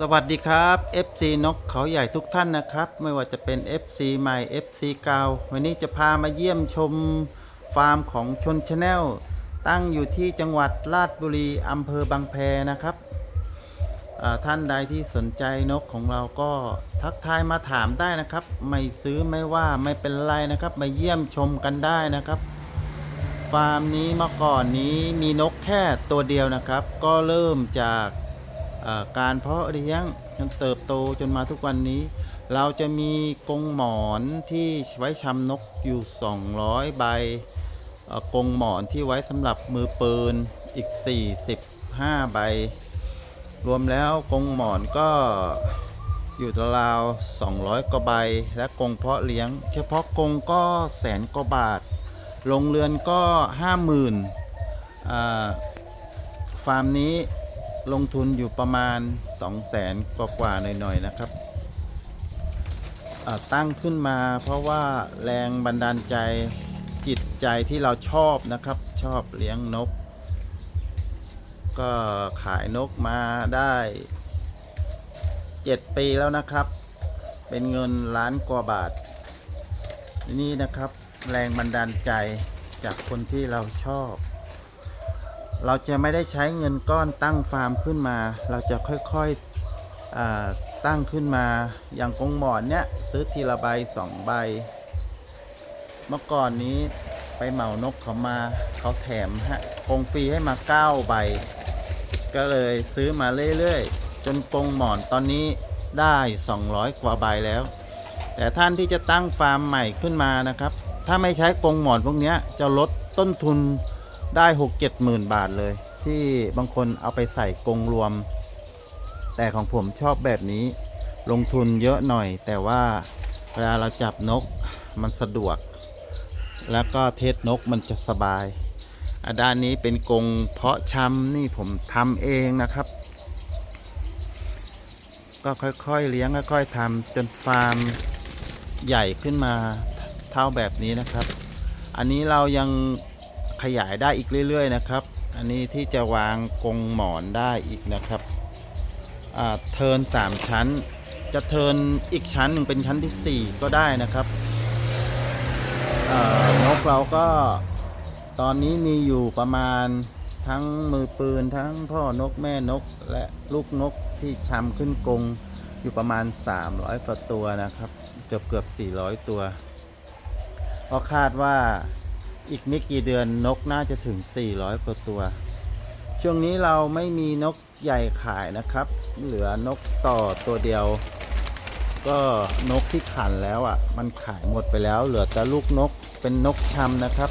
สวัสดีครับ FC นกเขาใหญ่ทุกท่านนะครับ ไม่ว่าจะเป็น FC ใหม่ FC เก่าวันนี้จะพามาเยี่ยมชมฟาร์มของชนชาแนลตั้งอยู่ที่จังหวัดราชบุรีอำเภอบางแพนะครับท่านใดที่สนใจนกของเราก็ทักทายมาถามได้นะครับ ไม่ซื้อไม่ว่าไม่เป็นไรนะครับ มาเยี่ยมชมกันได้นะครับ ฟาร์มนี้เมื่อก่อนนี้มีนกแค่ตัวเดียวนะครับ ก็เริ่มจาก การเพาะเลี้ยงจนเติบโตจนมาทุกวันนี้ เราจะมีกรงหมอนที่ไว้ชำนกอยู่ 200 ใบกรงหมอนที่ไว้สำหรับมือปืนอีก 45 ใบ รวมแล้วกรงหมอนก็อยู่ราว 200กว่าใบ และกรงเพาะเลี้ยง เฉพาะกรงก็แสนกว่าบาทลงเรือนก็ห้าหมื่นฟาร์มนี้ ลงทุนอยู่ประมาณ 2 0 0แสนกว่าๆหน่อยๆนะครับ ตั้งขึ้นมาเพราะว่าแรงบันดาลใจจิตใจที่เราชอบนะครับ ชอบเลี้ยงนก ก็ขายนกมาได้ 7 ปีแล้วนะครับ เป็นเงินล้านกว่าบาท นี่นะครับแรงบันดาลใจจากคนที่เราชอบ เราจะไม่ได้ใช้เงินก้อนตั้งฟาร์มขึ้นมา เราจะค่อยๆตั้งขึ้นมา อย่างกงหมอนเนี้ยซื้อทีละใบสองใบ เมื่อก่อนนี้ไปเหมานกเขามาเขาแถมฮะกงฟรีให้มา9ใบ ก็เลยซื้อมาเรื่อยๆ จนกงหมอนตอนนี้ได้ 200 กว่าใบแล้ว แต่ท่านที่จะตั้งฟาร์มใหม่ขึ้นมานะครับ ถ้าไม่ใช้กงหมอนพวกเนี้ยจะลดต้นทุน ได้6 7หมื่นบาทเลย ที่บางคนเอาไปใส่กงรวม แต่ของผมชอบแบบนี้ ลงทุนเยอะหน่อย แต่ว่าเวลาเราจับนกมันสะดวก แล้วก็เทสนกมันจะสบายอะด้านนี้เป็นกรงเพาะชำนี่ผมทำเองนะครับ ก็ค่อยๆเลี้ยงค่อยๆทำจนฟาร์มใหญ่ขึ้นมาเท่าแบบนี้นะครับ อันนี้เรายัง ขยายได้อีกเรื่อยๆนะครับ อันนี้ที่จะวางกรงหมอนได้อีกนะครับเทิร์น3ชั้น จะเทิร์นอีกชั้นหนึ่งเป็นชั้นทีสี่ 4 ก็ได้นะครับนกเราก็ตอนนี้มีอยู่ประมาณทั้งมือปืนทั้งพ่อนกแม่นกและลูกนกที่ชำขึ้นกรงอยู่ประมาณ 300ฝตัวนะครับ เกือบเกือบ400 ตัว ก็คาดว่า อีกไม่กี่เดือนนกน่าจะถึง 400กว่าตัว ช่วงนี้เราไม่มีนกใหญ่ขายนะครับ เหลือนกต่อตัวเดียว ก็นกที่ขันแล้วอะ มันขายหมดไปแล้ว เหลือแต่ลูกนกเป็นนกชำนะครับ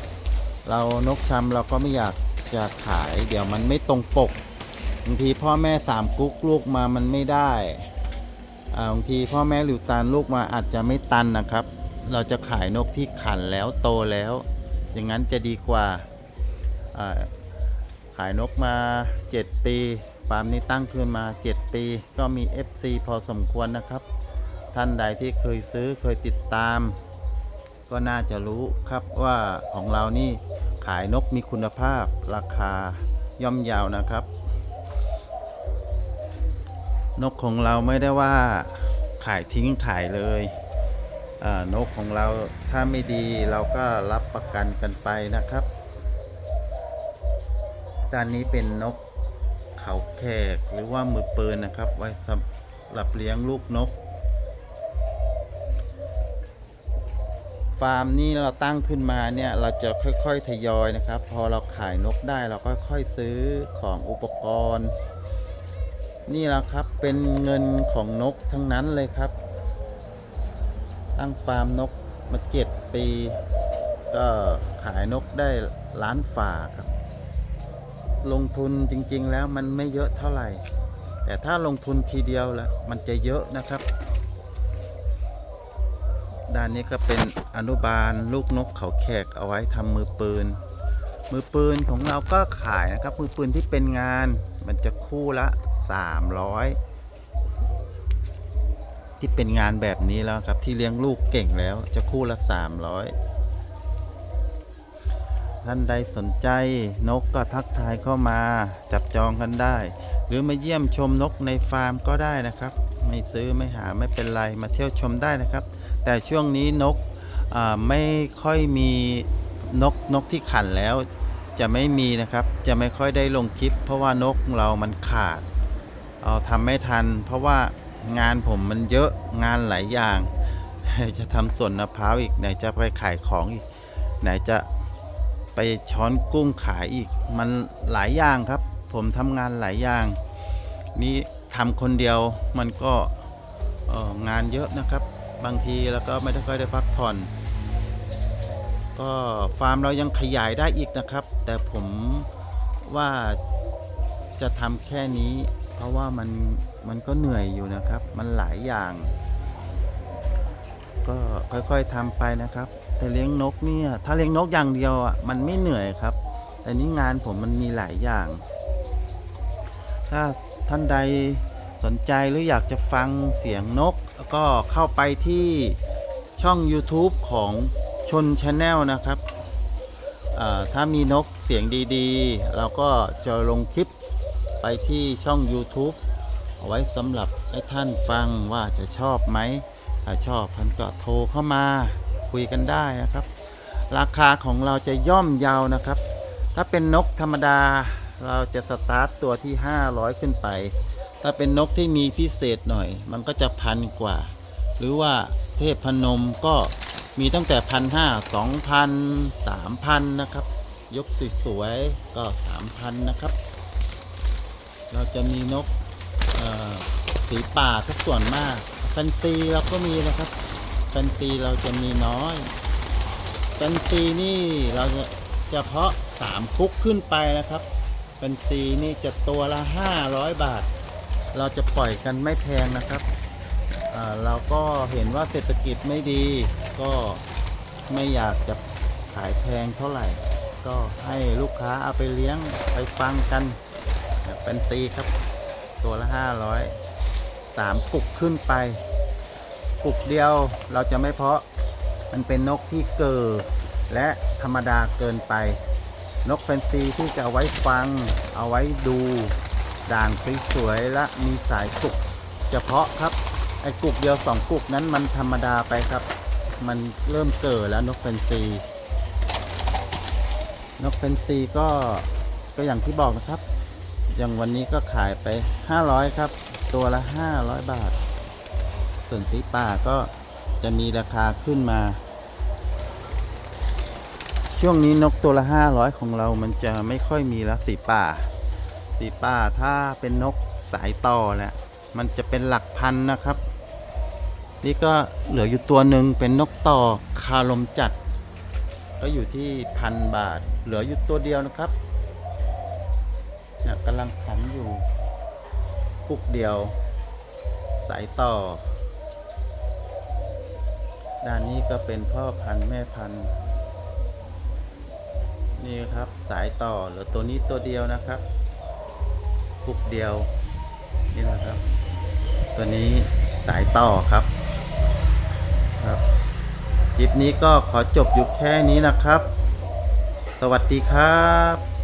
เรานกชำเราก็ไม่อยากจะขาย เดี๋ยวมันไม่ตรงปกบางทีพ่อแม่สามกุ๊กลูกมามันไม่ได้อ่าบางทีพ่อแม่หลิวตาลลูกมาอาจจะไม่ตันนะครับ เราจะขายนกที่ขันแล้วโตแล้ว อย่างนั้นจะดีกว่าขายนกมา 7 ปีฟาร์มนี้ตั้งขึ้นมา 7 ปี ก็มี FC พอสมควรนะครับ ท่านใดที่เคยซื้อเคยติดตาม ก็น่าจะรู้ครับว่าของเรานี่ขายนกมีคุณภาพราคาย่อมเยาวนะครับ นกของเราไม่ได้ว่าขายทิ้งขายเลย นกของเราถ้าไม่ดีเราก็รับประกันกันไปนะครับด้านนี้เป็นนกเขาแขกหรือว่ามือปืนนะครับ ไว้สำหรับเลี้ยงลูกนก ฟาร์มนี้เราตั้งขึ้นมาเนี่ยเราจะค่อยๆทยอยนะครับ พอเราขายนกได้เราก็ค่อยซื้อของอุปกรณ์ นี่แหละครับเป็นเงินของนกทั้งนั้นเลยครับ ตั้งฟาร์มนกมาเจ็ดปี ก็ขายนกได้ล้านฝ่าครับ ลงทุนจริงๆแล้วมันไม่เยอะเท่าไหร่ แต่ถ้าลงทุนทีเดียวแล้วมันจะเยอะนะครับ ด้านนี้ก็เป็นอนุบาลลูกนกเขาแขกเอาไว้ทำมือปืน มือปืนของเราก็ขายนะครับ มือปืนที่เป็นงานมันจะคู่ละ 300 ที่เป็นงานแบบนี้แล้วครับ ที่เลี้ยงลูกเก่งแล้ว จะคู่ละ 300 ท่านใดสนใจนกก็ทักทายเข้ามาจับจองกันได้ หรือมาเยี่ยมชมนกในฟาร์มก็ได้นะครับ ไม่ซื้อไม่หาไม่เป็นไรมาเที่ยวชมได้นะครับ แต่ช่วงนี้นกไม่ค่อยมีนกนกที่ขันแล้ว จะไม่มีนะครับ จะไม่ค่อยได้ลงคลิป เพราะว่านกเรามันขาด เอาทำไม่ทัน เพราะว่า งานผมมันเยอะงานหลายอย่าง จะทำสวนมะพร้าวอีกไหนจะไปขายของอีก ไหนจะไปช้อนกุ้งขายอีก มันหลายอย่างครับ ผมทำงานหลายอย่าง นี่ทำคนเดียวมันก็องานเยอะนะครับ บางทีแล้วก็ไม่ได้ค่อยได้พักผ่อน ก็ฟาร์มเรายังขยายได้อีกนะครับ แต่ผมว่าจะทำแค่นี้ เพราะว่ามันมันก็เหนื่อยอยู่นะครับ มันหลายอย่าง ก็ค่อยๆทำไปนะครับ แต่เลี้ยงนกเนี่ยถ้าเลี้ยงนกอย่างเดียวอะมันไม่เหนื่อยครับ แต่นี้งานผมมันมีหลายอย่าง ถ้าท่านใดสนใจหรืออยากจะฟังเสียงนก ก็เข้าไปที่ช่อง YouTube ของชนชาแนลนะครับ ถ้ามีนกเสียงดีๆ เราก็จะลงคลิป ไปที่ช่อง YouTube เอาไว้สำหรับให้ท่านฟังว่าจะชอบไหมถ้าชอบท่านก็โทรเข้ามาคุยกันได้นะครับ ราคาของเราจะย่อมเยาวนะครับ ถ้าเป็นนกธรรมดาเราจะสตาร์ตตัวที่ 500 ขึ้นไป ถ้าเป็นนกที่มีพิเศษหน่อย มันก็จะพันกว่า หรือว่าเทพพนมก็มีตั้งแต่พันห้าสองพันสามพันนะครับ ยกสวยๆก็สามพันนะครับ เราจะมีนกสีป่าทุกส่วนมากแฟนซีเราก็มีนะครับแฟนซีเราจะมีน้อยแฟนซีนี่เราจะเฉพาะสามคุกขึ้นไปนะครับแฟนซีนี่จะตัวละ500บาท เราจะปล่อยกันไม่แพงนะครับเราก็เห็นว่าเศรษฐกิจไม่ดี ก็ไม่อยากจะขายแพงเท่าไหร่ ก็ให้ลูกค้าเอาไปเลี้ยงไปฟังกัน เป็นตีครับ ตัวละ500สามกุกขึ้นไปกุกเดียวเราจะไม่เพาะมันเป็นนกที่เกิดและธรรมดาเกินไป นกแฟนซีที่จะเอาไว้ฟัง เอาไว้ดู ด่างสวยๆและมีสายกุกเฉพาะครับไอ้กุกเดียวสองกุกนั้นมันธรรมดาไปครับ มันเริ่มเกิดแล้วนกแฟนซีนกแฟนซีก็ก็อย่างที่บอกนะครับ อย่างวันนี้ก็ขายไป 500 ครับ ตัวละ 500 บาท ส่วนสีป่าก็จะมีราคาขึ้นมา ช่วงนี้นกตัวละ 500 ของเรามันจะไม่ค่อยมีแล้วสีป่า สีป่าถ้าเป็นนกสายต่อแหละมันจะเป็นหลักพันนะครับ นี่ก็เหลืออยู่ตัวหนึ่งเป็นนกต่อคาลมจัด ก็อยู่ที่พันบาท เหลืออยู่ตัวเดียวนะครับ กำลังขันอยู่ปุกเดียว สายต่อ ด้านนี้ก็เป็นพ่อพันธุ์แม่พันธุ์ นี่ครับสายต่อหลือตัวนี้ตัวเดียวนะครับปุกเดียว นี่นะครับ ตัวนี้สายต่อครับครับคลิปนี้ก็ขอจบอยู่แค่นี้นะครับ สวัสดีครับ